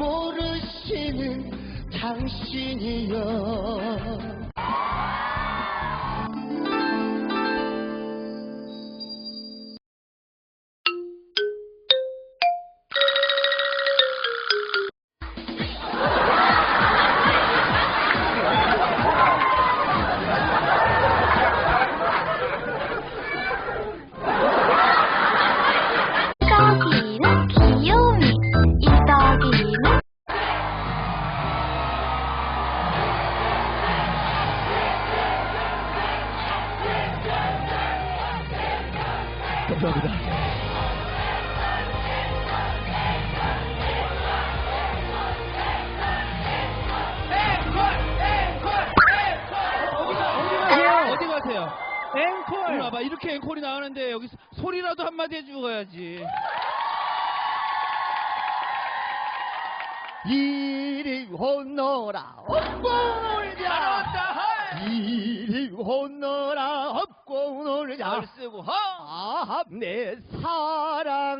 모르시는 당신이여. 감사합니다 어디 가세요? 앵콜. 이리 와봐. 이렇게 앵콜이 나오는데 여기 소리라도 한마디 해주고 가야지. 이리 오너라 업고 놀자 이리 오너라 업 고 놀자 잘 쓰고 허. 아, 내 사랑아